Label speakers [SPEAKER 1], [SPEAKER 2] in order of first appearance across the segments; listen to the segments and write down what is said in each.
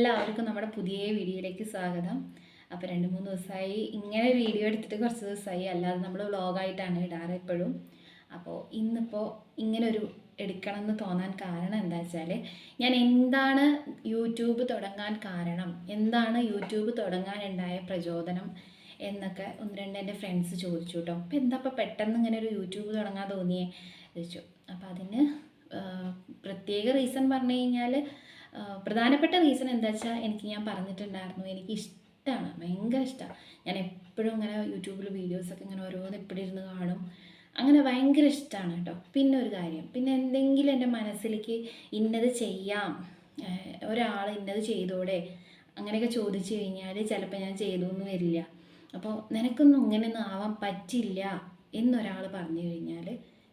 [SPEAKER 1] എല്ലാവർക്കും നമ്മുടെ പുതിയ വീഡിയോയിലേക്ക് സ്വാഗതം. അപ്പോൾ രണ്ട് മൂന്ന് ദിവസമായി ഇങ്ങനെ വീഡിയോ എടുത്തിട്ട് കുറച്ച് ദിവസമായി. അല്ലാതെ നമ്മൾ വ്ളോഗായിട്ടാണ് ഇടാറ് എപ്പോഴും. അപ്പോൾ ഇന്നിപ്പോൾ ഇങ്ങനൊരു എടുക്കണം എന്ന് തോന്നാൻ കാരണം എന്താ വെച്ചാൽ ഞാൻ എന്താണ് യൂട്യൂബ് തുടങ്ങാൻ കാരണം എന്താണ് യൂട്യൂബ് തുടങ്ങാനുണ്ടായ പ്രചോദനം എന്നൊക്കെ ഒന്ന് രണ്ട് എന്റെ ഫ്രണ്ട്സ് ചോദിച്ചു കേട്ടോ. അപ്പോൾ എന്താ ഇപ്പോൾ പെട്ടെന്ന് ഇങ്ങനെ ഒരു യൂട്യൂബ് തുടങ്ങാൻ തോന്നിയേ? ചോദിച്ചു. അപ്പോൾ അതിന് പ്രത്യേക റീസൺ പറഞ്ഞു കഴിഞ്ഞാൽ പ്രധാനപ്പെട്ട റീസൺ എന്താ വെച്ചാൽ എനിക്ക് ഞാൻ പറഞ്ഞിട്ടുണ്ടായിരുന്നു. എനിക്ക് ഇഷ്ടമാണ് ഭയങ്കര ഇഷ്ടമാണ് ഞാൻ എപ്പോഴും ഇങ്ങനെ യൂട്യൂബിൽ വീഡിയോസൊക്കെ ഇങ്ങനെ ഓരോന്ന് എപ്പോഴും ഇരുന്ന് കാണും. അങ്ങനെ ഭയങ്കര ഇഷ്ടമാണ് കേട്ടോ. പിന്നെ ഒരു കാര്യം. പിന്നെ എന്തെങ്കിലും എന്റെ മനസ്സിലേക്ക് ഇന്നത് ചെയ്യാം. ഒരാൾ ഇന്നത് ചെയ്തോടെ അങ്ങനെയൊക്കെ ചോദിച്ചു കഴിഞ്ഞാൽ ചിലപ്പോൾ ഞാൻ ചെയ്തു എന്ന് വരില്ല. അപ്പോൾ നിനക്കൊന്നും ഇങ്ങനെയൊന്നും ആവാൻ പറ്റില്ല എന്നൊരാൾ പറഞ്ഞു കഴിഞ്ഞാൽ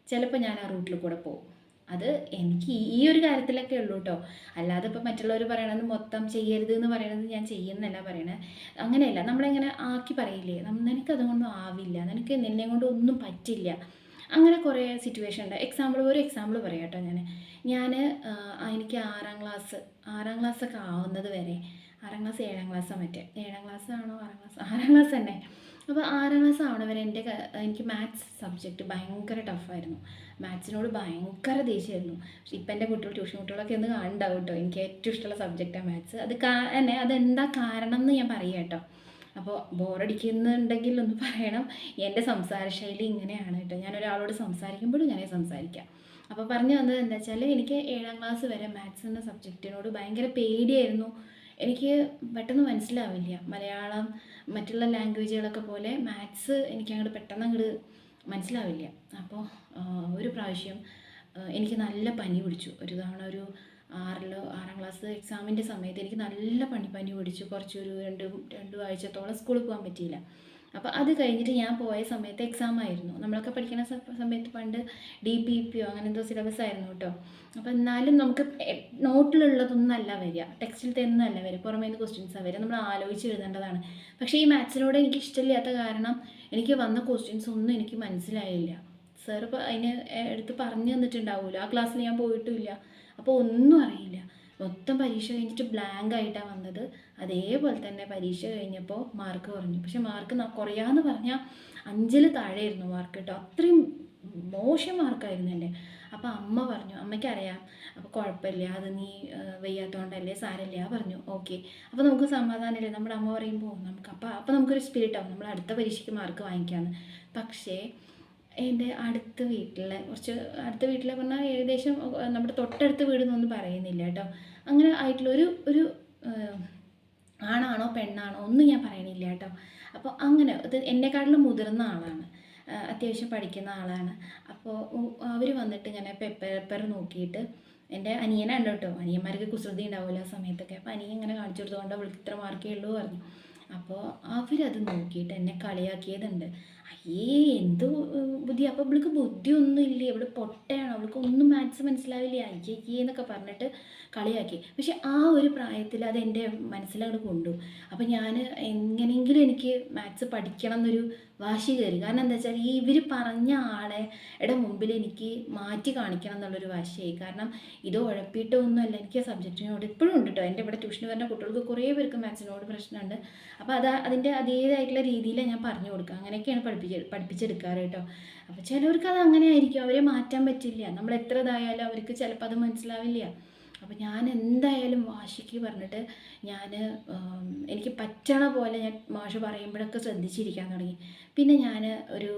[SPEAKER 1] ചിലപ്പോൾ ഞാൻ ആ റൂട്ടിൽ കൂടെ പോകും. അത് എനിക്ക് ഈ ഒരു കാര്യത്തിലൊക്കെ ഉള്ളൂ കേട്ടോ അല്ലാതെ ഇപ്പോൾ മറ്റുള്ളവർ പറയണത് മൊത്തം ചെയ്യരുത് എന്ന് പറയണത് ഞാൻ ചെയ്യുന്നല്ല പറയണത്. അങ്ങനെയല്ല നമ്മളെങ്ങനെ ആക്കി പറയില്ലേ? നം- നിനക്കതുകൊണ്ടും ആവില്ല. നിനക്ക് നിന്നെ കൊണ്ട് ഒന്നും പറ്റില്ല. അങ്ങനെ കുറേ സിറ്റുവേഷൻ ഉണ്ട്. എക്സാമ്പിൾ ഒരു എക്സാമ്പിൾ പറയാം കേട്ടോ ഞാൻ ഞാൻ എനിക്ക് ആറാം ക്ലാസ് ആറാം ക്ലാസ്സൊക്കെ ആവുന്നത് വരെ ആറാം ക്ലാസ് ഏഴാം ക്ലാസ്സാണ് മറ്റേ. ഏഴാം ക്ലാസ് ആണോ ആറാം ക്ലാസ് ആറാം ക്ലാസ് തന്നെ. അപ്പോൾ ആറാം ക്ലാസ് ആവണ വരെ എന്റെ എനിക്ക് മാത്സ് സബ്ജക്റ്റ് ഭയങ്കര ടഫായിരുന്നു മാത്സിനോട് ഭയങ്കര ദേഷ്യമായിരുന്നു പക്ഷെ ഇപ്പം എന്റെ കുട്ടികൾ ട്യൂഷൻ കുട്ടികളൊക്കെ ഒന്ന് കാണുണ്ടാവും കേട്ടോ എനിക്ക് ഏറ്റവും ഇഷ്ടമുള്ള സബ്ജക്റ്റാണ് മാത്സ് അത് കാ അതെന്താ കാരണം എന്ന് ഞാൻ പറയാം കേട്ടോ അപ്പോൾ ബോറടിക്കുന്നുണ്ടെങ്കിൽ ഒന്ന് പറയണം. എന്റെ സംസാര ശൈലി ഇങ്ങനെയാണ് കേട്ടോ ഞാൻ ഒരാളോട് സംസാരിക്കുമ്പോഴും ഞാനേ സംസാരിക്കാം. അപ്പോൾ പറഞ്ഞു വന്നത് എന്താ വെച്ചാൽ എനിക്ക് ഏഴാം ക്ലാസ് വരെ മാത്സ് എന്ന സബ്ജക്റ്റിനോട് ഭയങ്കര പേടിയായിരുന്നു. എനിക്ക് പെട്ടെന്ന് മനസ്സിലാവില്ല. മലയാളം മറ്റുള്ള ലാംഗ്വേജുകളൊക്കെ പോലെ മാത്സ് എനിക്ക് അങ്ങോട്ട് പെട്ടെന്ന് അങ്ങോട്ട് മനസ്സിലാവില്ല അപ്പോൾ ഒരു പ്രാവശ്യം എനിക്ക് നല്ല പനി പിടിച്ചു. ഒരു തവണ ഒരു ആറിലോ ആറാം ക്ലാസ് എക്സാമിന്റെ സമയത്ത് എനിക്ക് നല്ല പണി പനി പിടിച്ചു. കുറച്ചൊരു രണ്ട് രണ്ട് ആഴ്ചത്തോളം സ്കൂളിൽ പോകാൻ പറ്റിയില്ല. അപ്പോൾ അത് കഴിഞ്ഞിട്ട് ഞാൻ പോയ സമയത്ത് എക്സാം ആയിരുന്നു. നമ്മളൊക്കെ പഠിക്കുന്ന സമയത്ത് പണ്ട് ഡി പി പിയോ അങ്ങനെ എന്തോ സിലബസ് ആയിരുന്നു കേട്ടോ അപ്പോൾ എന്നാലും നമുക്ക് എ- നോട്ടിലുള്ളതൊന്നും അല്ല വരിക ടെക്സ്റ്റിൽ തന്നെ അല്ല വരിക പുറമേ നിന്ന് ക്വസ്റ്റ്യൻസാണ് വരിക നമ്മൾ ആലോചിച്ച് എഴുതേണ്ടതാണ്. പക്ഷേ ഈ മാത്സിനോട് എനിക്ക് ഇഷ്ടമില്ലാത്ത കാരണം എനിക്ക് വന്ന ക്വസ്റ്റ്യൻസ് ഒന്നും എനിക്ക് മനസ്സിലായില്ല. സാർ അതിന് എടുത്ത് പറഞ്ഞു തന്നിട്ടുണ്ടാവില്ല ആ ക്ലാസ്സിൽ ഞാൻ പോയിട്ടുമില്ല അപ്പോൾ ഒന്നും അറിയില്ല. മൊത്തം പരീക്ഷ കഴിഞ്ഞിട്ട് ബ്ലാങ്ക് ആയിട്ടാണ് വന്നത്. അതേപോലെ തന്നെ പരീക്ഷ കഴിഞ്ഞപ്പോൾ മാർക്ക് കുറഞ്ഞു. പക്ഷെ മാർക്ക് കുറയാന്ന് പറഞ്ഞാൽ അഞ്ചിൽ താഴെയായിരുന്നു മാർക്ക് കേട്ടോ അത്രയും മോശം മാർക്കായിരുന്നു എന്റെ അപ്പോൾ അമ്മ പറഞ്ഞു അമ്മയ്ക്കറിയാം. അപ്പോൾ കുഴപ്പമില്ല. അത് നീ വയ്യാത്തതുകൊണ്ടല്ലേ സാരമില്ല പറഞ്ഞു ഓക്കെ. അപ്പോൾ നമുക്ക് സമാധാനമില്ലേ? നമ്മുടെ അമ്മ പറയുമ്പോൾ നമുക്ക് അപ്പോൾ അപ്പോൾ നമുക്കൊരു സ്പിരിറ്റ് ആവും. നമ്മൾ അടുത്ത പരീക്ഷയ്ക്ക് മാർക്ക് വാങ്ങിക്കാമെന്ന് പക്ഷേ എന്റെ അടുത്ത വീട്ടിലെ കുറച്ച് അടുത്ത വീട്ടിലെ പറഞ്ഞാൽ ഏകദേശം നമ്മുടെ തൊട്ടടുത്ത വീടെന്നൊന്നും പറയുന്നില്ല കേട്ടോ. അങ്ങനെ ആയിട്ടുള്ള ഒരു ഒരു ആണാണോ പെണ്ണാണോ ഒന്നും ഞാൻ പറയണില്ല കേട്ടോ. അപ്പോൾ അങ്ങനെ അത് എന്നെക്കാട്ടിലും മുതിർന്ന ആളാണ്. അത്യാവശ്യം പഠിക്കുന്ന ആളാണ്. അപ്പോൾ അവർ വന്നിട്ട് ഇങ്ങനെ പേപ്പർ പേപ്പർ നോക്കിയിട്ട് എന്റെ അനിയനാണ് കേട്ടോ. അനിയന്മാർക്ക് കുസൃതി ഉണ്ടാവില്ല ആ സമയത്തൊക്കെ. അപ്പോൾ അനിയൻ ഇങ്ങനെ കാണിച്ചു കൊടുത്തുകൊണ്ട് അവൾക്ക് ഇത്ര മാർക്കേ ഉള്ളൂ പറഞ്ഞു. അപ്പോൾ അവരത് നോക്കിയിട്ട് എന്നെ കളിയാക്കിയതുണ്ട്. അയ്യേ എന്തോ ബുദ്ധി. അപ്പോൾ ഇവൾക്ക് ബുദ്ധിയൊന്നും ഇല്ലേ? ഇവൾ പൊട്ടയാണ്? അവൾക്ക് ഒന്നും മാത്സ് മനസ്സിലാവില്ല? അയ്യേ എന്നൊക്കെ പറഞ്ഞിട്ട് കളിയാക്കി. പക്ഷെ ആ ഒരു പ്രായത്തിൽ അത് എന്റെ മനസ്സിലങ്ങോട്ട് കൊണ്ടു. അപ്പോൾ ഞാൻ എങ്ങനെയെങ്കിലും എനിക്ക് മാത്സ് പഠിക്കണം എന്നൊരു വാശി കയറി. കാരണം എന്താ വെച്ചാൽ ഈ ഇവർ പറഞ്ഞ ആളെ ഇടെ മുമ്പിൽ എനിക്ക് മാറ്റി കാണിക്കണം എന്നുള്ളൊരു വാശിയായി. കാരണം ഇത് ഉഴപ്പിയിട്ടൊന്നുമല്ല എനിക്ക് ആ സബ്ജക്റ്റിനോട് ഇപ്പോഴും ഉണ്ട് കേട്ടോ എന്റെ ഇവിടെ ട്യൂഷന് വരുന്ന കുട്ടികൾക്ക് കുറേ പേർക്ക് മാത്സിനോട് പ്രശ്നമുണ്ട്. അപ്പോൾ അത് അതിന്റെ അതേതായിട്ടുള്ള രീതിയിലാണ് ഞാൻ പറഞ്ഞു കൊടുക്കുക. അങ്ങനെയൊക്കെയാണ് പഠിപ്പിച്ച് പഠിപ്പിച്ചെടുക്കാറ് അപ്പോൾ ചിലവർക്ക് അത് അങ്ങനെ ആയിരിക്കും. അവരെ മാറ്റാൻ പറ്റില്ല. നമ്മൾ എത്ര ഇതായാലും അവർക്ക് ചിലപ്പോൾ അത് മനസ്സിലാവില്ല. അപ്പോൾ ഞാൻ എന്തായാലും വാശിക്ക് പറഞ്ഞിട്ട് ഞാൻ എനിക്ക് പറ്റണ പോലെ ഞാൻ മാഷ് പറയുമ്പോഴൊക്കെ ശ്രദ്ധിച്ചിരിക്കാൻ തുടങ്ങി. പിന്നെ ഞാൻ ഒരു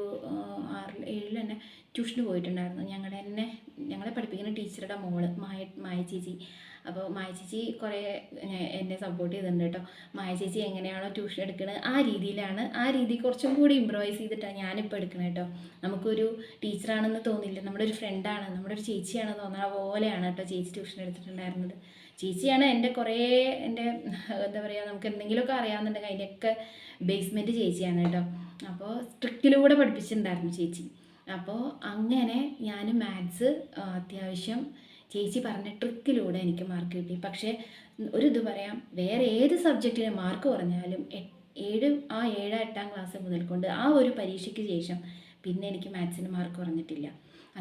[SPEAKER 1] ആറ് ആറിൽ ഏഴിൽ തന്നെ ട്യൂഷന് പോയിട്ടുണ്ടായിരുന്നു. ഞങ്ങളുടെ തന്നെ ഞങ്ങളെ പഠിപ്പിക്കുന്ന ടീച്ചറുടെ മോൾ മായ മായ ചേച്ചി. അപ്പോൾ മായ ചേച്ചി കുറേ എന്നെ സപ്പോർട്ട് ചെയ്തിട്ടുണ്ട് കേട്ടോ മായ ചേച്ചി എങ്ങനെയാണോ ട്യൂഷൻ എടുക്കുന്നത് ആ രീതിയിലാണ്. ആ രീതി കുറച്ചും കൂടി ഇമ്പ്രവൈസ് ചെയ്തിട്ടാണ് ഞാനിപ്പോൾ എടുക്കുന്നത് കേട്ടോ നമുക്കൊരു ടീച്ചറാണെന്ന് തോന്നില്ല. നമ്മുടെ ഒരു ഫ്രണ്ടാണ് നമ്മുടെ ഒരു ചേച്ചിയാണെന്ന് തോന്നുന്ന പോലെയാണ് കേട്ടോ ചേച്ചി ട്യൂഷൻ എടുത്തിട്ടുണ്ടായിരുന്നത്. ചേച്ചിയാണ് എന്റെ കുറേ എന്റെ എന്താ പറയുക നമുക്ക് എന്തെങ്കിലുമൊക്കെ അറിയാമെന്നുണ്ടെങ്കിൽ അതിന്റെയൊക്കെ ബേസ്മെന്റ് ചേച്ചിയാണ് കേട്ടോ അപ്പോൾ സ്ട്രിക്റ്റിലൂടെ പഠിപ്പിച്ചിട്ടുണ്ടായിരുന്നു ചേച്ചി. അപ്പോൾ അങ്ങനെ ഞാൻ മാത്സ് അത്യാവശ്യം ചേച്ചി പറഞ്ഞ ട്രിക്കിലൂടെ എനിക്ക് മാർക്ക് കിട്ടി. പക്ഷേ ഒരു ഇത് പറയാം വേറെ ഏത് സബ്ജക്റ്റിന് മാർക്ക് കുറഞ്ഞാലും ഏഴ് ആ ഏഴ് എട്ടാം ക്ലാസ് മുതൽക്കൊണ്ട് ആ ഒരു പരീക്ഷയ്ക്ക് ശേഷം പിന്നെ എനിക്ക് മാത്സിന് മാർക്ക് കുറഞ്ഞിട്ടില്ല.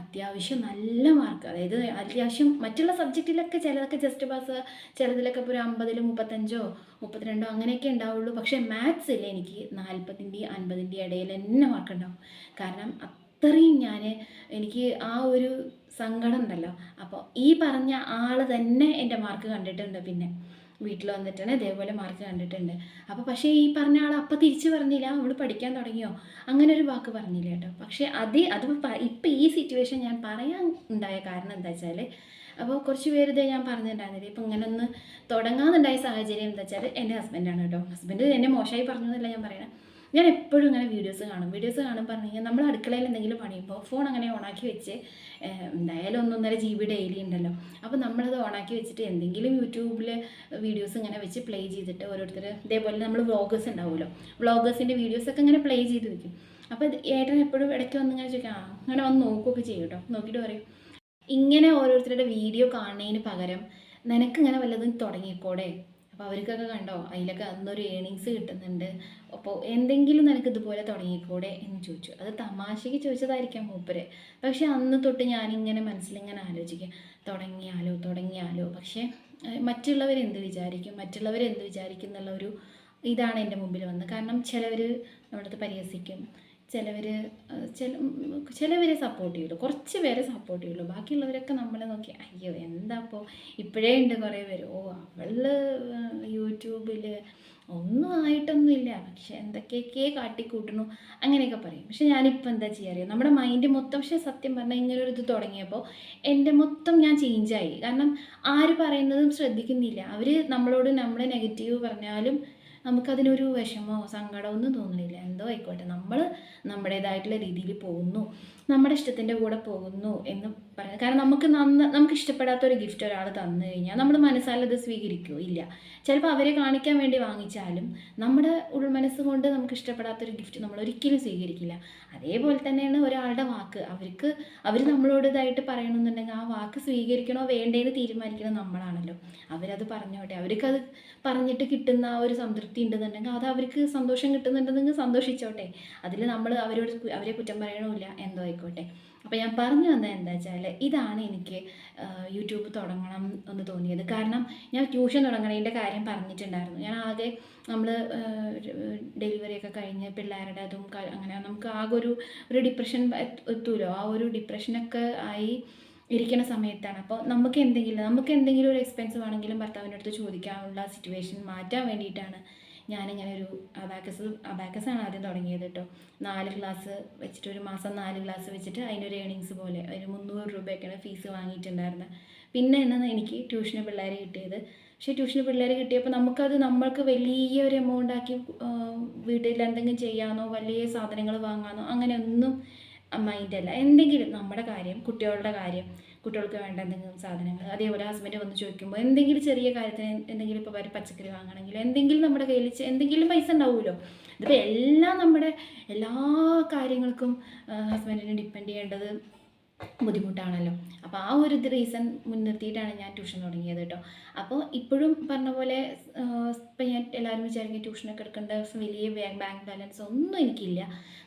[SPEAKER 1] അത്യാവശ്യം നല്ല മാർക്ക് അതായത് അത്യാവശ്യം മറ്റുള്ള സബ്ജക്റ്റിലൊക്കെ ചിലതൊക്കെ ജസ്റ്റ് പാസ് ചിലതിലൊക്കെ ഇപ്പോൾ ഒരു അമ്പതിൽ മുപ്പത്തഞ്ചോ മുപ്പത്തിരണ്ടോ അങ്ങനെയൊക്കെ ഉണ്ടാവുള്ളൂ. പക്ഷേ മാത്സിൽ എനിക്ക് നാൽപ്പതിന്റെയും അൻപതിന്റെയും ഇടയിൽ തന്നെ മാർക്ക് ഉണ്ടാവും. കാരണം അത്രയും ഞാൻ എനിക്ക് ആ ഒരു സങ്കടം ഉണ്ടല്ലോ. അപ്പോൾ ഈ പറഞ്ഞ ആൾ തന്നെ എന്റെ മാർക്ക് കണ്ടിട്ടുണ്ട് പിന്നെ. വീട്ടിൽ വന്നിട്ടാണ് ഇതേപോലെ മാർക്ക് കണ്ടിട്ടുണ്ട്. അപ്പോൾ പക്ഷേ ഈ പറഞ്ഞ ആൾ അപ്പം തിരിച്ച് പറഞ്ഞില്ല. അവൾ പഠിക്കാൻ തുടങ്ങിയോ? അങ്ങനെ ഒരു വാക്ക് പറഞ്ഞില്ല കേട്ടോ. പക്ഷേ അത് അത് ഇപ്പം ഈ സിറ്റുവേഷൻ ഞാൻ പറയാൻ ഉണ്ടായ കാരണം എന്താ വെച്ചാൽ അപ്പോൾ കുറച്ച് പേര് ഇതേ ഞാൻ പറഞ്ഞിട്ടുണ്ടായിരുന്നില്ല? ഇപ്പം ഇങ്ങനെ ഒന്ന് തുടങ്ങാനുണ്ടായ സാഹചര്യം എന്താ വെച്ചാൽ എന്റെ ഹസ്ബൻഡാണ് കേട്ടോ. ഹസ്ബൻഡ് എന്നെ മോശമായി പറഞ്ഞു എന്നല്ല ഞാൻ പറയണത് ഞാൻ എപ്പോഴും ഇങ്ങനെ വീഡിയോസ് കാണും. വീഡിയോസ് കാണും പറഞ്ഞു കഴിഞ്ഞാൽ നമ്മൾ അടുക്കളയിൽ എന്തെങ്കിലും പണിയുമ്പോൾ ഫോൺ അങ്ങനെ ഓണാക്കി വെച്ച് എന്തായാലും ഒന്നൊന്നര ജി ബി ഡെയിലി ഉണ്ടല്ലോ. അപ്പോൾ നമ്മളത് ഓണാക്കി വെച്ചിട്ട് എന്തെങ്കിലും യൂട്യൂബിൽ വീഡിയോസ് ഇങ്ങനെ വെച്ച് പ്ലേ ചെയ്തിട്ട് ഓരോരുത്തർ ഇതേപോലെ നമ്മൾ വ്ളോഗേഴ്സ് ഉണ്ടാവുമല്ലോ വ്ളോഗേഴ്സിന്റെ വീഡിയോസൊക്കെ ഇങ്ങനെ പ്ലേ ചെയ്ത് വെക്കും. അപ്പോൾ ഏട്ടൻ എപ്പോഴും ഇടയ്ക്ക് വന്ന് ഇങ്ങനെ ചോദിക്കാം അങ്ങനെ വന്ന് നോക്കുകയൊക്കെ ചെയ്യും കേട്ടോ. നോക്കിയിട്ട് പറയും ഇങ്ങനെ ഓരോരുത്തരുടെ വീഡിയോ കാണുന്നതിന് പകരം നിനക്കിങ്ങനെ വല്ലതും തുടങ്ങിക്കോടെ? അപ്പോൾ അവർക്കൊക്കെ കണ്ടോ അതിലൊക്കെ അന്നൊരു ഏണിങ്സ് കിട്ടുന്നുണ്ട്. അപ്പോൾ എന്തെങ്കിലും നിനക്ക് ഇതുപോലെ തുടങ്ങിക്കൂടെ എന്ന് ചോദിച്ചു. അത് തമാശയ്ക്ക് ചോദിച്ചതായിരിക്കാം മൂപ്പര്. പക്ഷേ അന്ന് തൊട്ട് ഞാനിങ്ങനെ മനസ്സിലിങ്ങനെ ആലോചിക്കുക തുടങ്ങിയാലോ തുടങ്ങിയാലോ. പക്ഷേ മറ്റുള്ളവരെന്ത് വിചാരിക്കും? മറ്റുള്ളവർ മറ്റുള്ളവരെന്ത് വിചാരിക്കും എന്നുള്ള ഒരു ഇതാണ് എന്റെ മുമ്പിൽ വന്നത്. കാരണം ചിലവർ നമ്മളടുത്ത് പരിഹസിക്കും. ചിലവർ ചില ചിലവരെ സപ്പോർട്ട് ചെയ്യുള്ളൂ. കുറച്ച് പേരെ സപ്പോർട്ട് ചെയ്യുള്ളൂ. ബാക്കിയുള്ളവരൊക്കെ നമ്മളെ നോക്കി അയ്യോ എന്താ അപ്പോൾ ഇപ്പോഴേ ഉണ്ട് കുറേ പേര്. ഓ അവൾ യൂട്യൂബിൽ ഒന്നും ആയിട്ടൊന്നുമില്ല. പക്ഷെ എന്തൊക്കെയൊക്കെ കാട്ടിക്കൂട്ടണു അങ്ങനെയൊക്കെ പറയും. പക്ഷെ ഞാനിപ്പോൾ എന്താ ചെയ്യാറിയോ നമ്മുടെ മൈൻഡ് മൊത്തം പക്ഷെ സത്യം പറഞ്ഞാൽ ഇങ്ങനെ ഒരു ഇത് തുടങ്ങിയപ്പോൾ എന്റെ മൊത്തം ഞാൻ ചേഞ്ചായി കാരണം ആര് പറയുന്നതും ശ്രദ്ധിക്കുന്നില്ല. അവർ നമ്മളോട് നമ്മളെ നെഗറ്റീവ് പറഞ്ഞാലും നമുക്കതിനൊരു വിഷമോ സങ്കടമോ ഒന്നും തോന്നുന്നില്ല എന്തോ ആയിക്കോട്ടെ. നമ്മൾ നമ്മുടേതായിട്ടുള്ള രീതിയിൽ പോകുന്നു. നമ്മുടെ ഇഷ്ടത്തിന്റെ കൂടെ പോകുന്നു എന്ന് പറയുന്നത് കാരണം നമുക്ക് നന്ന നമുക്ക് ഇഷ്ടപ്പെടാത്ത ഒരു ഗിഫ്റ്റ് ഒരാൾ തന്നു കഴിഞ്ഞാൽ നമ്മൾ മനസ്സാലത് സ്വീകരിക്കുമോ ഇല്ല. ചിലപ്പോൾ അവരെ കാണിക്കാൻ വേണ്ടി വാങ്ങിച്ചാലും നമ്മുടെ ഉൾമനസ്സ് കൊണ്ട് നമുക്ക് ഇഷ്ടപ്പെടാത്തൊരു ഗിഫ്റ്റ് നമ്മൾ ഒരിക്കലും സ്വീകരിക്കില്ല. അതേപോലെ തന്നെയാണ് ഒരാളുടെ വാക്ക്. അവർക്ക് അവർ നമ്മളോട് ഇതായിട്ട് പറയണമെന്നുണ്ടെങ്കിൽ ആ വാക്ക് സ്വീകരിക്കണോ വേണ്ടേന്ന് തീരുമാനിക്കുന്നത് നമ്മളാണല്ലോ. അവരത് പറഞ്ഞോട്ടെ. അവർക്കത് പറഞ്ഞിട്ട് കിട്ടുന്ന ആ ഒരു സംതൃപ്തി ഉണ്ടെന്നുണ്ടെങ്കിൽ അത് അവർക്ക് സന്തോഷം കിട്ടുന്നുണ്ടെന്നെങ്കിൽ സന്തോഷിച്ചോട്ടെ. അതിൽ നമ്മൾ അവരോട് അവരെ കുറ്റം പറയണമില്ല എന്തോ ആയിക്കോട്ടെ. അപ്പോൾ ഞാൻ പറഞ്ഞു വന്നത് എന്താ വെച്ചാൽ ഇതാണ് എനിക്ക് യൂട്യൂബ് തുടങ്ങണം എന്ന് തോന്നിയത്. കാരണം ഞാൻ ട്യൂഷൻ തുടങ്ങണതിന്റെ കാര്യം പറഞ്ഞിട്ടുണ്ടായിരുന്നു. ഞാൻ ആകെ നമ്മൾ ഡെലിവറി ഒക്കെ കഴിഞ്ഞ് പിള്ളേരുടെ അതും അങ്ങനെ നമുക്ക് ആകെ ഒരു ഒരു ഡിപ്രഷൻ എത്തൂലോ? ആ ഒരു ഡിപ്രഷനൊക്കെ ആയി ഇരിക്കുന്ന സമയത്താണ്. അപ്പോൾ നമുക്ക് എന്തെങ്കിലും നമുക്ക് എന്തെങ്കിലും ഒരു എക്സ്പെൻസ് വേണമെങ്കിലും ഭർത്താവിന്റെ അടുത്ത് ചോദിക്കാനുള്ള സിറ്റുവേഷൻ മാറ്റാൻ വേണ്ടിയിട്ടാണ് ഞാനിങ്ങനെ ഒരു അബാക്കസ് അബാക്കസാണ് ആദ്യം തുടങ്ങിയത് കേട്ടോ നാല് ക്ലാസ് വെച്ചിട്ട് ഒരു മാസം നാല് ക്ലാസ് വെച്ചിട്ട് അതിനൊരു ഏണിങ്സ് പോലെ ഒരു മുന്നൂറ് രൂപയൊക്കെയാണ് ഫീസ് വാങ്ങിയിട്ടുണ്ടായിരുന്നത് പിന്നെ എന്നാണ് എനിക്ക് ട്യൂഷന് പിള്ളേർ കിട്ടിയത്. പക്ഷേ ട്യൂഷന് പിള്ളേർ കിട്ടിയപ്പോൾ നമുക്കത് നമ്മൾക്ക് വലിയ ഒരു എമൗണ്ട് ആക്കി വീട്ടിൽ എന്തെങ്കിലും ചെയ്യാനോ വലിയ സാധനങ്ങൾ വാങ്ങാനോ അങ്ങനെയൊന്നും മൈൻഡല്ല എന്തെങ്കിലും നമ്മുടെ കാര്യം കുട്ടികളുടെ കാര്യം കുട്ടികൾക്ക് വേണ്ട എന്തെങ്കിലും സാധനങ്ങൾ അതേപോലെ ഹസ്ബൻഡ് വന്ന് ചോദിക്കുമ്പോൾ എന്തെങ്കിലും ചെറിയ കാര്യത്തിന് എന്തെങ്കിലും ഇപ്പോൾ വരെ പച്ചക്കറി വാങ്ങണമെങ്കിൽ എന്തെങ്കിലും നമ്മുടെ കയ്യിൽ എന്തെങ്കിലും പൈസ ഉണ്ടാവുമല്ലോ. ഇതിപ്പോൾ എല്ലാം നമ്മുടെ എല്ലാ കാര്യങ്ങൾക്കും ഹസ്ബൻഡിനെ ഡിപ്പെൻഡ് ചെയ്യേണ്ടത് ബുദ്ധിമുട്ടാണല്ലോ. അപ്പോൾ ആ ഒരു റീസൺ മുൻനിർത്തിയിട്ടാണ് ഞാൻ ട്യൂഷൻ തുടങ്ങിയത് കേട്ടോ. അപ്പോൾ ഇപ്പോഴും പറഞ്ഞ പോലെ ഇപ്പം ഞാൻ എല്ലാവരും വിചാരിക്കും ട്യൂഷനൊക്കെ എടുക്കേണ്ട വലിയ ബാങ്ക് ബാലൻസ് ഒന്നും എനിക്കില്ല.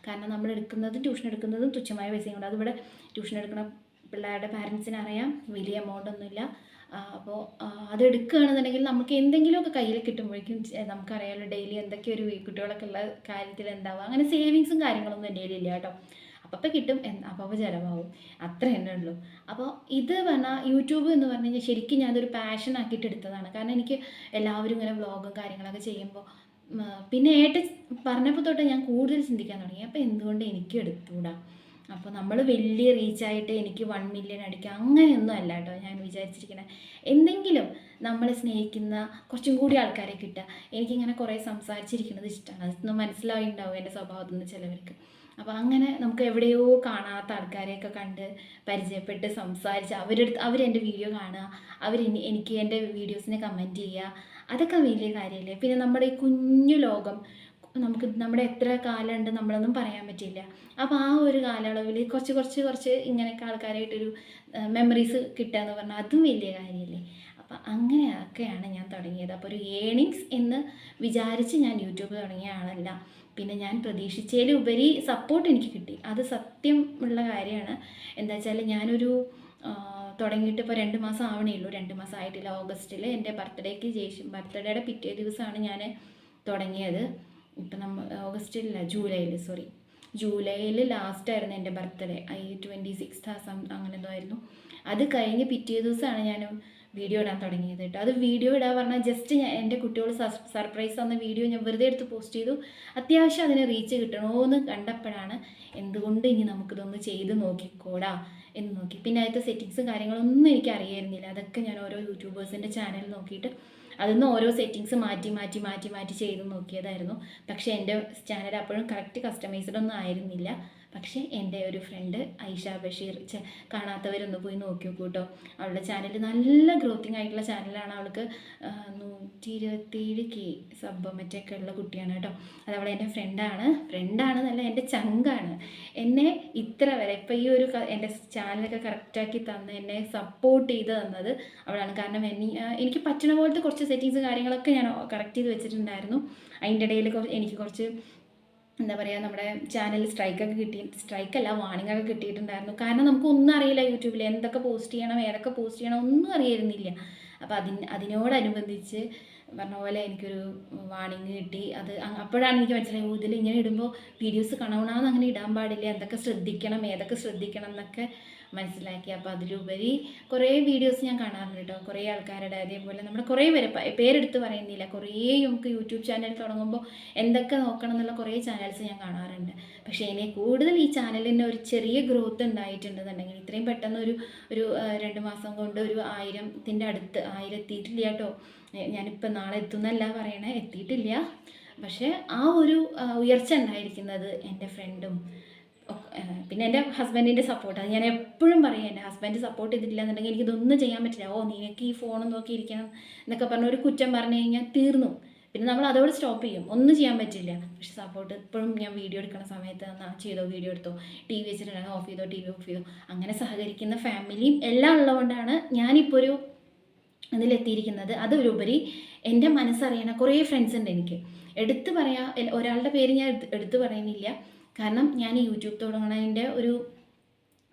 [SPEAKER 1] കാരണം നമ്മൾ എടുക്കുന്നതും ട്യൂഷൻ എടുക്കുന്നതും തുച്ഛമായ പൈസയും കൊണ്ട്. അതിവിടെ ട്യൂഷൻ എടുക്കുന്ന പിള്ളേരുടെ പാരൻസിന് അറിയാം വലിയ എമൗണ്ട് ഒന്നുമില്ല. അപ്പോൾ അത് എടുക്കുകയാണെന്നുണ്ടെങ്കിൽ നമുക്ക് എന്തെങ്കിലുമൊക്കെ കയ്യിൽ കിട്ടുമ്പോഴേക്കും നമുക്കറിയാമല്ലോ ഡെയിലി എന്തൊക്കെ ഒരു കുട്ടികളൊക്കെ ഉള്ള കാര്യത്തിൽ ഉണ്ടാവുക അങ്ങനെ സേവിങ്സും കാര്യങ്ങളൊന്നും എന്റെ കയ്യിലില്ല കേട്ടോ. അപ്പം കിട്ടും അപ്പം ചിലവാകും. അത്ര തന്നെ ഉള്ളൂ. അപ്പോൾ ഇത് പറഞ്ഞാൽ യൂട്യൂബ് എന്ന് പറഞ്ഞു കഴിഞ്ഞാൽ ശരിക്കും ഞാനതൊരു പാഷൻ ആക്കിയിട്ട് എടുത്തതാണ്. കാരണം എനിക്ക് എല്ലാവരും ഇങ്ങനെ വ്ളോഗും കാര്യങ്ങളൊക്കെ ചെയ്യുമ്പോൾ പിന്നെ ഏട്ടൻ പറഞ്ഞപ്പോൾ തൊട്ട് ഞാൻ കൂടുതൽ ചിന്തിക്കാൻ തുടങ്ങി. അപ്പോൾ എന്തുകൊണ്ട് എനിക്ക് എടുത്തുകൂടാ അപ്പോൾ നമ്മൾ വലിയ റീച്ചായിട്ട് എനിക്ക് വൺ മില്യൺ അടിക്കുക അങ്ങനെയൊന്നും അല്ല കേട്ടോ. ഞാൻ വിചാരിച്ചിരിക്കുന്നത് എന്തെങ്കിലും നമ്മളെ സ്നേഹിക്കുന്ന കുറച്ചും കൂടി ആൾക്കാരെ കിട്ടുക. എനിക്കിങ്ങനെ കുറേ സംസാരിച്ചിരിക്കുന്നത് ഇഷ്ടമാണ് അതൊന്നും മനസ്സിലായിട്ടുണ്ടാവും എന്റെ സ്വഭാവത്തിൽ നിന്ന് ചിലവർക്ക്. അപ്പോൾ അങ്ങനെ നമുക്ക് എവിടെയോ കാണാത്ത ആൾക്കാരെയൊക്കെ കണ്ട് പരിചയപ്പെട്ട് സംസാരിച്ച് അവരെടുത്ത് അവരെന്റെ വീഡിയോ കാണുക. അവർ എനിക്ക് എന്റെ വീഡിയോസിനെ കമന്റ് ചെയ്യുക. അതൊക്കെ വലിയ കാര്യമല്ലേ പിന്നെ നമ്മുടെ ഈ കുഞ്ഞു ലോകം നമുക്ക് നമ്മുടെ എത്ര കാലമുണ്ട് നമ്മളൊന്നും പറയാൻ പറ്റില്ല അപ്പോൾ ആ ഒരു കാലയളവിൽ കുറച്ച് കുറച്ച് കുറച്ച് ഇങ്ങനെയൊക്കെ ആൾക്കാരായിട്ടൊരു മെമ്മറീസ് കിട്ടുക എന്ന് പറഞ്ഞാൽ അതും വലിയ കാര്യമല്ലേ? അപ്പം അങ്ങനെയൊക്കെയാണ് ഞാൻ തുടങ്ങിയത്. അപ്പോൾ ഒരു ഏണിങ്സ് എന്ന് വിചാരിച്ച് ഞാൻ യൂട്യൂബ് തുടങ്ങിയ ആളല്ല. പിന്നെ ഞാൻ പ്രതീക്ഷിച്ചതിലുപരി സപ്പോർട്ട് എനിക്ക് കിട്ടി. അത് സത്യം ഉള്ള കാര്യമാണ്. എന്താ വെച്ചാൽ ഞാനൊരു തുടങ്ങിയിട്ട് ഇപ്പോൾ രണ്ട് മാസം ആവണേ ഉള്ളൂ. രണ്ട് മാസം ആയിട്ടില്ല. ഓഗസ്റ്റിൽ എന്റെ ബർത്ത്ഡേക്ക് ശേഷം ബർത്ത്ഡേയുടെ പിറ്റേ ദിവസമാണ് ഞാൻ തുടങ്ങിയത്. ഇപ്പം നമ്മൾ ഓഗസ്റ്റിലല്ല ജൂലൈയിൽ സോറി ജൂലൈയിൽ ലാസ്റ്റ് ആയിരുന്നു എന്റെ birthday. I twenty six some അങ്ങനെ എന്തോ ആയിരുന്നു. അത് കഴിഞ്ഞ് പിറ്റേ ദിവസമാണ് ഞാൻ വീഡിയോ ഇടാൻ തുടങ്ങിയത് കേട്ടോ. അത് വീഡിയോ ഇടാൻ പറഞ്ഞാൽ ജസ്റ്റ് ഞാൻ എന്റെ കുട്ടികൾ സർപ്രൈസ് തന്ന വീഡിയോ ഞാൻ വെറുതെ എടുത്ത് പോസ്റ്റ് ചെയ്തു. അത്യാവശ്യം അതിനെ റീച്ച് കിട്ടണമെന്ന് കണ്ടപ്പോഴാണ് എന്തുകൊണ്ട് ഇനി നമുക്കിതൊന്ന് ചെയ്ത് നോക്കിക്കോടാ എന്ന് നോക്കി. പിന്നെ അതിന്റെ സെറ്റിങ്സും കാര്യങ്ങളൊന്നും എനിക്ക് അറിയായിരുന്നില്ല അതൊക്കെ ഞാൻ ഓരോ യൂട്യൂബേഴ്സിന്റെ ചാനൽ നോക്കിയിട്ട് അതിൽ നിന്ന് ഓരോ സെറ്റിങ്സ് മാറ്റി മാറ്റി മാറ്റി മാറ്റി ചെയ്ത് നോക്കിയതായിരുന്നു. പക്ഷേ എന്റെ ചാനൽ അപ്പോഴും കറക്റ്റ് കസ്റ്റമൈസ്ഡ് ഒന്നും ആയിരുന്നില്ല. പക്ഷേ എന്റെ ഒരു ഫ്രണ്ട് ഐഷ ബഷീർ കാണാത്തവരൊന്ന് പോയി നോക്കി കൂട്ടോ? അവളുടെ ചാനൽ നല്ല ഗ്രോത്തിങ് ആയിട്ടുള്ള ചാനലാണ് അവൾക്ക് നൂറ്റി ഇരുപത്തിയേഴ് കെ സബ് മറ്റൊക്കെ ഉള്ള കുട്ടിയാണ് കേട്ടോ. അത് അവളെ എന്റെ ഫ്രണ്ടാണ് ഫ്രണ്ടാണ് നല്ല എന്റെ ചങ്കാണ്. എന്നെ ഇത്ര വരെ ഇപ്പം ഈ ഒരു എന്റെ ചാനലൊക്കെ കറക്റ്റാക്കി തന്ന് എന്നെ സപ്പോർട്ട് ചെയ്ത് തന്നത് അവളാണ്. കാരണം എനി എനിക്ക് പറ്റുന്ന പോലത്തെ കുറച്ച് സെറ്റിങ്സ് കാര്യങ്ങളൊക്കെ ഞാൻ കറക്റ്റ് ചെയ്ത് വെച്ചിട്ടുണ്ടായിരുന്നു. അതിന്റെ ഇടയിൽ എനിക്ക് കുറച്ച് എന്താ പറയുക നമ്മുടെ ചാനൽ സ്ട്രൈക്കൊക്കെ കിട്ടി സ്ട്രൈക്കല്ല വാണിംഗ് ഒക്കെ കിട്ടിയിട്ടുണ്ടായിരുന്നു. കാരണം നമുക്ക് ഒന്നും അറിയില്ല യൂട്യൂബിൽ എന്തൊക്കെ പോസ്റ്റ് ചെയ്യണം ഏതൊക്കെ പോസ്റ്റ് ചെയ്യണം ഒന്നും അറിയായിരുന്നില്ല. അപ്പോൾ അതിന് അതിനോടനുബന്ധിച്ച് പറഞ്ഞ പോലെ എനിക്കൊരു വാണിംഗ് കിട്ടി. അത് അപ്പോഴാണ് എനിക്ക് മനസ്സിലായത് ഇതിൽ ഇങ്ങനെ ഇടുമ്പോൾ വീഡിയോസ് കാണണമെന്ന് അങ്ങനെ ഇടാൻ പാടില്ല. എന്തൊക്കെ ശ്രദ്ധിക്കണം ഏതൊക്കെ ശ്രദ്ധിക്കണം എന്നൊക്കെ മനസ്സിലാക്കി. അപ്പോൾ അതിലുപരി കുറേ വീഡിയോസ് ഞാൻ കാണാറുണ്ട് കേട്ടോ കുറേ ആൾക്കാരുടെ അതേപോലെ നമ്മുടെ കുറേ പേര് പേരെടുത്ത് പറയുന്നില്ല. കുറേ നമുക്ക് യൂട്യൂബ് ചാനൽ തുടങ്ങുമ്പോൾ എന്തൊക്കെ നോക്കണം എന്നുള്ള കുറേ ചാനൽസ് ഞാൻ കാണാറുണ്ട്. പക്ഷേ ഇനി കൂടുതൽ ഈ ചാനലിന് ഒരു ചെറിയ ഗ്രോത്ത് ഉണ്ടായിട്ടുണ്ടെന്നുണ്ടെങ്കിൽ ഇത്രയും പെട്ടെന്ന് ഒരു ഒരു രണ്ട് മാസം കൊണ്ട് ഒരു ആയിരത്തിന്റെ അടുത്ത് ആയിരം എത്തിയിട്ടില്ല കേട്ടോ ഞാനിപ്പോൾ നാളെ എത്തുന്നല്ല പറയണേ എത്തിയിട്ടില്ല. പക്ഷേ ആ ഒരു ഉയർച്ച ഉണ്ടായിരിക്കുന്നത് എന്റെ ഫ്രണ്ടും പിന്നെ എന്റെ ഹസ്ബൻഡിന്റെ സപ്പോർട്ട് അത് ഞാൻ എപ്പോഴും പറയും എന്റെ ഹസ്ബൻഡ് സപ്പോർട്ട് ചെയ്തിട്ടില്ല എന്നുണ്ടെങ്കിൽ എനിക്കിതൊന്നും ചെയ്യാൻ പറ്റില്ല. ഓ നിനക്ക് ഈ ഫോൺ നോക്കിയിരിക്കണം എന്നൊക്കെ പറഞ്ഞ ഒരു കുറ്റം പറഞ്ഞു കഴിഞ്ഞാൽ തീർന്നു. പിന്നെ നമ്മൾ അതോടെ സ്റ്റോപ്പ് ചെയ്യും. ഒന്നും ചെയ്യാൻ പറ്റില്ല. പക്ഷെ സപ്പോർട്ട് ഇപ്പോഴും ഞാൻ വീഡിയോ എടുക്കുന്ന സമയത്ത് എന്നാ ചെയ്തോ വീഡിയോ എടുത്തോ ടി വി വെച്ചിട്ടുണ്ടെങ്കിൽ ഓഫ് ചെയ്തോ ടി വി ഓഫ് ചെയ്തോ അങ്ങനെ സഹകരിക്കുന്ന ഫാമിലിയും എല്ലാം ഉള്ളതുകൊണ്ടാണ് ഞാനിപ്പോൾ ഒരു ഇതിലെത്തിയിരിക്കുന്നത് അതിലുപരി എന്റെ മനസ്സറിയണ കുറേ ഫ്രണ്ട്സ് ഉണ്ട് എനിക്ക്. എടുത്തു പറയാ ഒരാളുടെ പേര് ഞാൻ എടുത്ത് പറയുന്നില്ല. കാരണം ഞാൻ യൂട്യൂബ് തുടങ്ങുന്നതിന്റെ ഒരു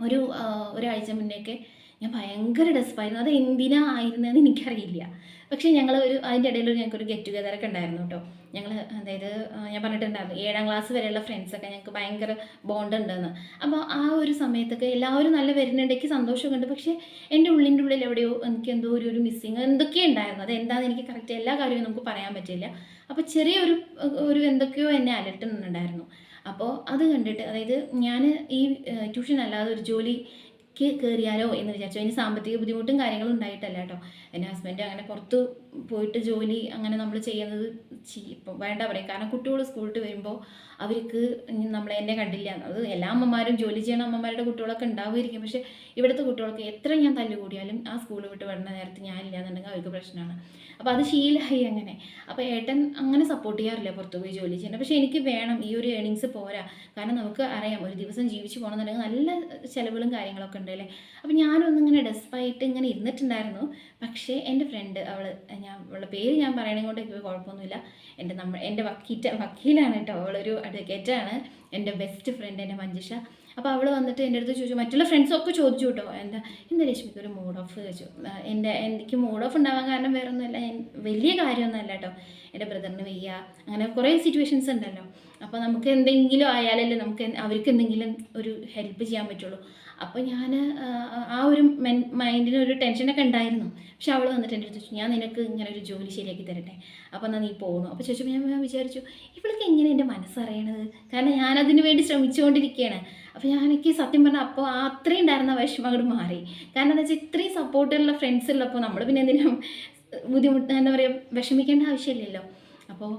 [SPEAKER 1] ഒരു ഒരാഴ്ച മുന്നേയൊക്കെ ഞാൻ ഭയങ്കര ഡെസ്പായിരുന്നു അത് എന്തിനാ ആയിരുന്നതെന്ന് എനിക്കറിയില്ല. പക്ഷേ ഞങ്ങൾ ഒരു അതിന്റെ ഇടയിൽ ഞങ്ങൾക്കൊരു ഗെറ്റ് ടുഗദറൊക്കെ ഉണ്ടായിരുന്നു കേട്ടോ. ഞങ്ങൾ അതായത് ഞാൻ പറഞ്ഞിട്ടുണ്ടായിരുന്നു ഏഴാം ക്ലാസ് വരെയുള്ള ഫ്രണ്ട്സൊക്കെ ഞങ്ങൾക്ക് ഭയങ്കര ബോണ്ട് ഉണ്ടെന്ന്. അപ്പോൾ ആ ഒരു സമയത്തൊക്കെ എല്ലാവരും നല്ല വരുന്നുണ്ടെങ്കിൽ സന്തോഷമൊക്കെ ഉണ്ട്. പക്ഷേ എന്റെ ഉള്ളിന്റെ ഉള്ളിൽ എവിടെയോ എനിക്ക് എന്തോ ഒരു ഒരു മിസ്സിങ് എന്തൊക്കെയോ ഉണ്ടായിരുന്നു. അത് എന്താണെന്ന് എനിക്ക് കറക്റ്റ് എല്ലാ കാര്യവും നമുക്ക് പറയാൻ പറ്റില്ല. അപ്പോൾ ചെറിയൊരു ഒരു എന്തൊക്കെയോ എന്നെ അലട്ടുന്നുണ്ടായിരുന്നു അപ്പോൾ അത് കണ്ടിട്ട് അതായത് ഞാൻ ഈ ട്യൂഷൻ അല്ലാതെ ഒരു കയറിയാലോ എന്ന് വിചാരിച്ചു. അതിന് സാമ്പത്തിക ബുദ്ധിമുട്ടും കാര്യങ്ങളും ഉണ്ടായിട്ടല്ല കേട്ടോ. എന്റെ ഹസ്ബൻഡ് അങ്ങനെ പുറത്ത് പോയിട്ട് ജോലി അങ്ങനെ നമ്മൾ ചെയ്യുന്നത് ചെയ്- ഇപ്പം വേണ്ട പറയും. കാരണം കുട്ടികൾ സ്കൂളിൽ വരുമ്പോൾ അവർക്ക് നമ്മൾ എന്നെ കണ്ടില്ല. അത് എല്ലാ അമ്മമാരും ജോലി ചെയ്യണ അമ്മമാരുടെ കുട്ടികളൊക്കെ ഉണ്ടാവുമായിരിക്കും. പക്ഷേ ഇവിടുത്തെ കുട്ടികൾക്ക് എത്ര ഞാൻ തല്ലുകൂടിയാലും ആ സ്കൂൾ വിട്ട് വരുന്ന നേരത്ത് ഞാൻ എന്നുണ്ടെങ്കിൽ അവർക്ക് പ്രശ്നമാണ്. അപ്പോൾ അത് ശീലമായി അങ്ങനെ. അപ്പോൾ ഏട്ടൻ അങ്ങനെ സപ്പോർട്ട് ചെയ്യാറില്ല പുറത്ത് പോയി ജോലി ചെയ്യണം പക്ഷേ എനിക്ക് വേണം ഈ ഒരു ഏണിങ്സ് പോരാ. കാരണം നമുക്ക് അറിയാം ഒരു ദിവസം ജീവിച്ച് പോകണമെന്നുണ്ടെങ്കിൽ നല്ല ചിലവുകളും കാര്യങ്ങളൊക്കെ ഉണ്ട് അല്ലേ അപ്പോൾ ഞാനൊന്നും ഇങ്ങനെ ഡെസ്പായിട്ട് ഇങ്ങനെ ഇരുന്നിട്ടുണ്ടായിരുന്നു. പക്ഷേ എന്റെ ഫ്രണ്ട് അവൾ ഞാൻ അവളുടെ പേര് ഞാൻ പറയണേ കൊണ്ട് കുഴപ്പമൊന്നുമില്ല എന്റെ നമ്മൾ എന്റെ വക്കീറ്റ വക്കീലാണ് കേട്ടോ അവളൊരു അഡ്വക്കേറ്റാണ്. എന്റെ ബെസ്റ്റ് ഫ്രണ്ട് എന്റെ മഞ്ജുഷ. അപ്പോൾ അവൾ വന്നിട്ട് എന്റെ അടുത്ത് ചോദിച്ചു മറ്റുള്ള ഫ്രണ്ട്സൊക്കെ ചോദിച്ചു കേട്ടോ എന്താ എന്താ രശ്മിക്ക് ഒരു മൂഡ് ഓഫ് ചോദിച്ചു. എന്റെ എനിക്ക് മൂഡ് ഓഫ് ഉണ്ടാവാൻ കാരണം വേറെ ഒന്നുമില്ല വലിയ കാര്യമൊന്നുമല്ല കേട്ടോ എന്റെ ബ്രദറിന് വയ്യ. അങ്ങനെ കുറേ സിറ്റുവേഷൻസ് ഉണ്ടല്ലോ. അപ്പോൾ നമുക്ക് എന്തെങ്കിലും ആയാലല്ലേ നമുക്ക് അവർക്ക് എന്തെങ്കിലും ഒരു ഹെൽപ്പ് ചെയ്യാൻ പറ്റുള്ളൂ. അപ്പോൾ ഞാൻ ആ ഒരു മെൻ മൈൻഡിന് ഒരു ടെൻഷനൊക്കെ ഉണ്ടായിരുന്നു. പക്ഷെ അവൾ വന്നിട്ട് എന്റെ ചോദിച്ചു ഞാൻ നിനക്ക് ഇങ്ങനെ ഒരു ജോലി ശരിയാക്കി തരട്ടെ. അപ്പോൾ എന്നാൽ നീ പോകണു അപ്പോൾ ചോദിച്ചപ്പോൾ ഞാൻ വിചാരിച്ചു ഇവൾക്ക് എങ്ങനെ എന്റെ മനസ്സറിയണത്? കാരണം ഞാനതിന് വേണ്ടി ശ്രമിച്ചുകൊണ്ടിരിക്കുകയാണ് അപ്പോൾ ഞാൻ എനിക്ക് സത്യം പറഞ്ഞാൽ അപ്പോൾ ആ അത്രയും ഉണ്ടായിരുന്ന വിഷമം അങ്ങോട്ട് മാറി. കാരണം എന്താ വെച്ചാൽ ഇത്രയും സപ്പോർട്ടുള്ള ഫ്രണ്ട്സ് ഉള്ളപ്പോൾ നമ്മൾ പിന്നെ എന്തിനും ബുദ്ധിമുട്ട് എന്താ പറയുക വിഷമിക്കേണ്ട ആവശ്യമില്ലല്ലോ. അപ്പോൾ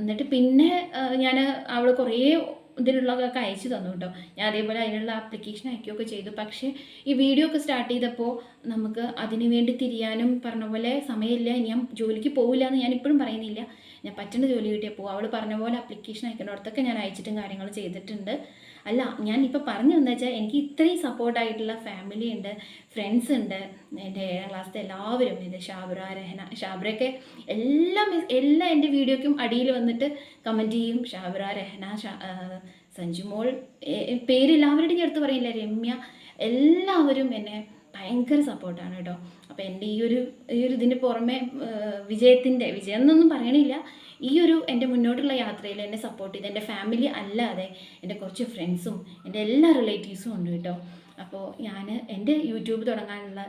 [SPEAKER 1] എന്നിട്ട് പിന്നെ ഞാൻ അവൾ കുറേ ഇതിലുള്ളതൊക്കെ അയച്ചു തന്നു കേട്ടോ ഞാൻ അതേപോലെ അതിനുള്ള ആപ്ലിക്കേഷൻ അയക്കുകയൊക്കെ ചെയ്തു. പക്ഷേ ഈ വീഡിയോ ഒക്കെ സ്റ്റാർട്ട് ചെയ്തപ്പോൾ നമുക്ക് അതിന് വേണ്ടി തിരിയാനും പറഞ്ഞ പോലെ സമയമില്ല. ഞാൻ ജോലിക്ക് പോവില്ല എന്ന് ഞാൻ ഇപ്പോഴും പറയുന്നില്ല. ഞാൻ പറ്റുന്ന ജോലി കിട്ടിയപ്പോൾ അവൾ പറഞ്ഞ പോലെ ആപ്ലിക്കേഷൻ അയക്കുന്നിടത്തൊക്കെ ഞാൻ അയച്ചിട്ടും കാര്യങ്ങൾ ചെയ്തിട്ടുണ്ട്. അല്ല ഞാൻ ഇപ്പോൾ പറഞ്ഞു എന്താ വെച്ചാൽ എനിക്ക് ഇത്രയും സപ്പോർട്ടായിട്ടുള്ള ഫാമിലി ഉണ്ട് ഫ്രണ്ട്സ് ഉണ്ട് എന്റെ ഏഴാം ക്ലാസ്സിലെ എല്ലാവരും ഇത് ഷാബ്ര രഹന ഷാബ്രയൊക്കെ എല്ലാം എല്ലാം എന്റെ വീഡിയോയ്ക്കും അടിയിൽ വന്നിട്ട് കമന്റ് ചെയ്യും. ഷാബ്ര രഹന സഞ്ജു മോൾ പേര് എല്ലാവരുടെയും അടുത്ത് പറയില്ല. രമ്യ എല്ലാവരും എന്നെ ഭയങ്കര സപ്പോർട്ടാണ് കേട്ടോ. അപ്പോൾ എന്റെ ഈ ഒരു ഈ ഒരു ഇതിന്റെ പുറമെ വിജയത്തിന്റെ വിജയം എന്നൊന്നും പറയണില്ല. ഈ ഒരു എന്റെ മുന്നോട്ടുള്ള യാത്രയിൽ എന്നെ സപ്പോർട്ട് ചെയ്ത് എന്റെ ഫാമിലി അല്ലാതെ എന്റെ കുറച്ച് ഫ്രണ്ട്സും എന്റെ എല്ലാ റിലേറ്റീവ്സും ഉണ്ട് കേട്ടോ. അപ്പോൾ ഞാൻ എന്റെ യൂട്യൂബ് തുടങ്ങാനുള്ള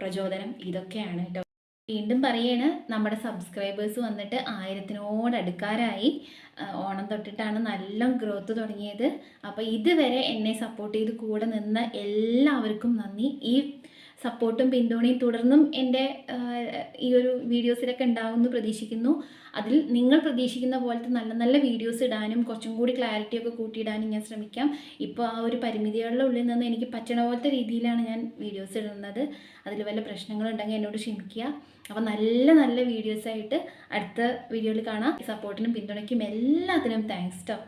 [SPEAKER 1] പ്രചോദനം ഇതൊക്കെയാണ് കേട്ടോ. വീണ്ടും പറയാണ് നമ്മുടെ സബ്സ്ക്രൈബേഴ്സ് വന്നിട്ട് ആയിരത്തിനോട് അടുക്കാരായി. ആ, ഓണം തൊട്ടിട്ടാണ് നല്ല ഗ്രോത്ത് തുടങ്ങിയത്. അപ്പോൾ ഇതുവരെ എന്നെ സപ്പോർട്ട് ചെയ്ത് കൂടെ നിന്ന എല്ലാവർക്കും നന്ദി. ഈ സപ്പോർട്ടും പിന്തുണയും തുടർന്നും എന്റെ ഈ ഒരു വീഡിയോസിലൊക്കെ ഉണ്ടാവുമെന്ന് പ്രതീക്ഷിക്കുന്നു. അതിൽ നിങ്ങൾ പ്രതീക്ഷിക്കുന്ന പോലത്തെ നല്ല നല്ല വീഡിയോസ് ഇടാനും കുറച്ചും കൂടി ക്ലാരിറ്റി ഒക്കെ കൂട്ടിയിടാനും ഞാൻ ശ്രമിക്കാം. ഇപ്പോൾ ആ ഒരു പരിമിതികളുടെ ഉള്ളിൽ നിന്ന് എനിക്ക് പറ്റണ പോലത്തെ രീതിയിലാണ് ഞാൻ വീഡിയോസ് ഇടുന്നത്. അതിൽ വല്ല പ്രശ്നങ്ങളുണ്ടെങ്കിൽ എന്നോട് ക്ഷമിക്കുക. അപ്പോൾ നല്ല നല്ല വീഡിയോസായിട്ട് അടുത്ത വീഡിയോയിൽ കാണാം. സപ്പോർട്ടിനും പിന്തുണയ്ക്കും. എല്ലാത്തിനും താങ്ക്സ് കേട്ടോ